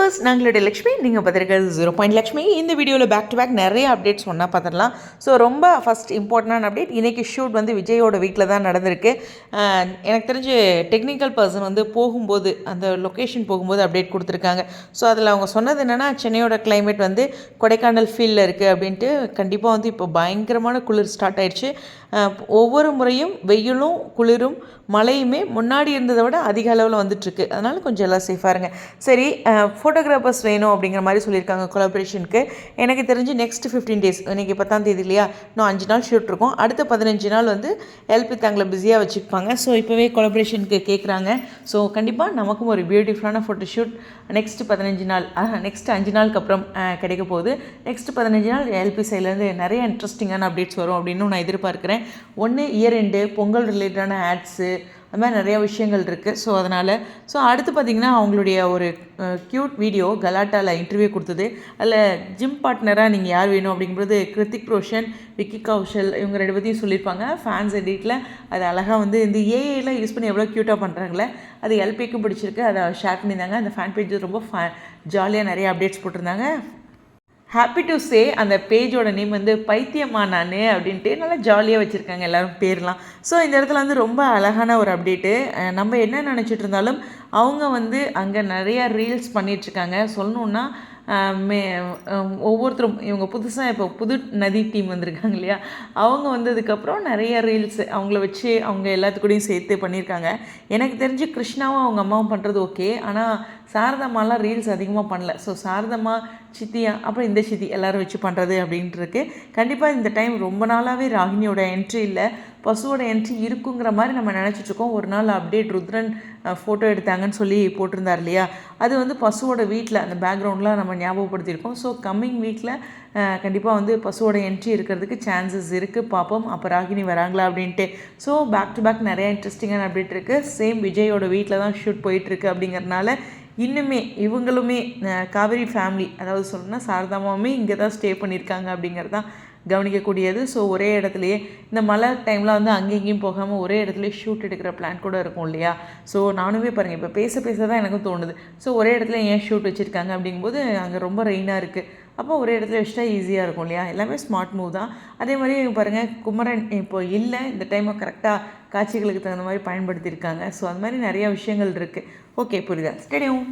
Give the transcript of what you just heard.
Viewers நாங்களுடைய Lakshmi நீங்கள் பார்த்துருக்கிறது zero point Lakshmi இந்த வீடியோவில் பேக் டு பேக் நிறைய அப்டேட்ஸ் ஒன்றா பார்த்துடலாம் ஸோ ரொம்ப ஃபஸ்ட் இம்பார்ட்டண்டான அப்டேட் இன்றைக்கி ஷூட் வந்து விஜயோட வீட்டில் தான் நடந்திருக்கு. எனக்கு தெரிஞ்சு டெக்னிக்கல் பர்சன் வந்து போகும்போது அந்த லொக்கேஷன் போகும்போது அப்டேட் கொடுத்துருக்காங்க. ஸோ அதில் அவங்க சொன்னது என்னென்னா சென்னையோட கிளைமேட் வந்து கொடைக்கானல் ஃபீல்டில் இருக்குது அப்படின்ட்டு கண்டிப்பாக வந்து இப்போ பயங்கரமான குளிர் ஸ்டார்ட் ஆயிடுச்சு ஒவ்வொரு முறையும் வெயிலும் குளிரும் மழையுமே முன்னாடி இருந்ததை விட அதிக அளவில் வந்துட்டுருக்கு அதனால் கொஞ்சம் எல்லாம் சேஃபாக இருங்க. சரி ஃபோட்டோகிராஃபர்ஸ் வேணும் அப்படிங்கிற மாதிரி சொல்லியிருக்காங்க கொலாபரேஷனுக்கு எனக்கு தெரிஞ்சு நெக்ஸ்ட் ஃபிஃப்டீன் டேஸ் இன்றைக்கி பத்தாம் தேதி இல்லையா? இன்னும் அஞ்சு நாள் ஷூட் இருக்கும். அடுத்த பதினஞ்சு நாள் வந்து எல்பி தங்களை பிஸியாக வச்சுருப்பாங்க ஸோ இப்போவே கொலாபரேஷனுக்கு கேட்குறாங்க ஸோ கண்டிப்பாக நமக்கும் ஒரு பியூட்டிஃபுல்லான ஃபோட்டோ ஷூட் நெக்ஸ்ட் பதினஞ்சு நாள் நெக்ஸ்ட் அஞ்சு நாளுக்கு அப்புறம் கிடைக்க போகுது. நெக்ஸ்ட் பதினஞ்சு நாள் எல்பி சைட்லேருந்து நிறைய இன்ட்ரெஸ்டிங்கான அப்டேட்ஸ் வரும் அப்படின்னு நான் எதிர்பார்க்குறேன். ஒன்று இயர் எண்டு பொங்கல் ரிலேட்டடான ஆட்ஸு அது மாதிரி நிறைய விஷயங்கள் இருக்குது ஸோ அதனால் ஸோ அடுத்து பார்த்திங்கன்னா அவங்களுடைய ஒரு க்யூட் வீடியோ கலாட்டாவில் இன்டர்வியூ கொடுத்தது. அதில் ஜிம் பார்ட்னராக நீங்கள் யார் வேணும் அப்படிங்கிறது கிருத்திக் ரோஷன் விக்கி கௌஷல் இவங்க ரெண்டு பற்றியும் சொல்லியிருப்பாங்க. ஃபேன்ஸ் எடிட்டில் அது அழகாக வந்து இந்த ஏஐலாம் யூஸ் பண்ணி எவ்வளோ க்யூட்டாக பண்ணுறாங்களே அது எல்பிக்கும் பிடிச்சிருக்கு. அதை ஷேர் பண்ணியிருந்தாங்க. அந்த ஃபேன் பேஜ் ரொம்ப ஃபே ஜாலியாக நிறைய அப்டேட்ஸ் போட்டிருந்தாங்க. ஹாப்பி டு சே அந்த பேஜோட நேம் வந்து பைத்தியமா நான் அப்படின்ட்டு நல்லா ஜாலியாக வச்சுருக்காங்க எல்லாரும் பேர்லாம். ஸோ இந்த இடத்துல வந்து ரொம்ப அழகான ஒரு அப்டேட்டு நம்ம என்ன நினச்சிட்டு இருந்தாலும் அவங்க வந்து அங்கே நிறையா ரீல்ஸ் பண்ணிகிட்ருக்காங்க சொல்லணுன்னா மே ஒவ்வொருத்தரும் இவங்க புதுசாக இப்போ புது நதி டீம் வந்திருக்காங்க இல்லையா? அவங்க வந்ததுக்கப்புறம் நிறைய ரீல்ஸ் அவங்கள வச்சு அவங்க எல்லாத்துக்கூடையும் சேர்த்து பண்ணியிருக்காங்க எனக்கு தெரிஞ்சு கிருஷ்ணாவும் அவங்க அம்மாவும் பண்ணுறது ஓகே ஆனால் சாரதம்மாலாம் ரீல்ஸ் அதிகமாக பண்ணல. ஸோ சாரதம்மா சித்தியா அப்புறம் இந்த சித்தி எல்லோரும் வச்சு பண்ணுறது அப்படின்ட்டுருக்கு. கண்டிப்பாக இந்த டைம் ரொம்ப நாளாகவே ராகினியோட என்ட்ரி இல்லை. பசுவோட என்ட்ரி இருக்குங்கிற மாதிரி நம்ம நினச்சிட்ருக்கோம் ஒரு நாள் அப்டேட் ருத்ரன் ஃபோட்டோ எடுத்தாங்கன்னு சொல்லி போட்டிருந்தார் இல்லையா? அது வந்து பசுவோட வீட்டில் அந்த பேக்ரவுண்டில் நம்ம ஞாபகப்படுத்தியிருக்கோம். ஸோ கம்மிங் வீக்கில் கண்டிப்பாக வந்து பசுவோட என்ட்ரி இருக்கிறதுக்கு சான்சஸ் இருக்குது பார்ப்போம் அப்போ ராகினி வராங்களா அப்படின்ட்டு. ஸோ பேக் டு பேக் நிறையா இன்ட்ரெஸ்டிங்கான அப்டேட் இருக்குது சேம் விஜயோட வீட்டில் தான் ஷூட் போயிட்டுருக்கு அப்படிங்கிறனால இன்னுமே இவங்களுமே காவேரி ஃபேமிலி அதாவது சொல்லணும்னா சாரதாமாவுமே இங்கே தான் ஸ்டே பண்ணியிருக்காங்க அப்படிங்கிறது தான் கவனிக்கக்கூடியது. ஸோ ஒரே இடத்துலையே இந்த மழை டைமில் வந்து அங்கேயும் இங்கேயும் போகாமல் ஒரே இடத்துலையே ஷூட் எடுக்கிற பிளான் கூட இருக்கும் இல்லையா? ஸோ நானுமே பாருங்கள் இப்போ பேச பேச தான் எனக்கும் தோணுது. ஸோ ஒரே இடத்துல ஏன் ஷூட் வச்சுருக்காங்க அப்படிங்கும்போது அங்கே ரொம்ப ரெயினாக இருக்குது அப்போ ஒரே இடத்துல வச்சுட்டா ஈஸியாக இருக்கும் இல்லையா? எல்லாமே ஸ்மார்ட் மூவ் தான். அதே மாதிரி பாருங்கள் குமரன் இப்போ இல்லை இந்த டைமை கரெக்டாக காட்சிகளுக்கு தகுந்த மாதிரி பயன்படுத்தியிருக்காங்க. ஸோ அது மாதிரி நிறையா விஷயங்கள் இருக்குது ஓகே புரியுதா? ஸ்டேடியம்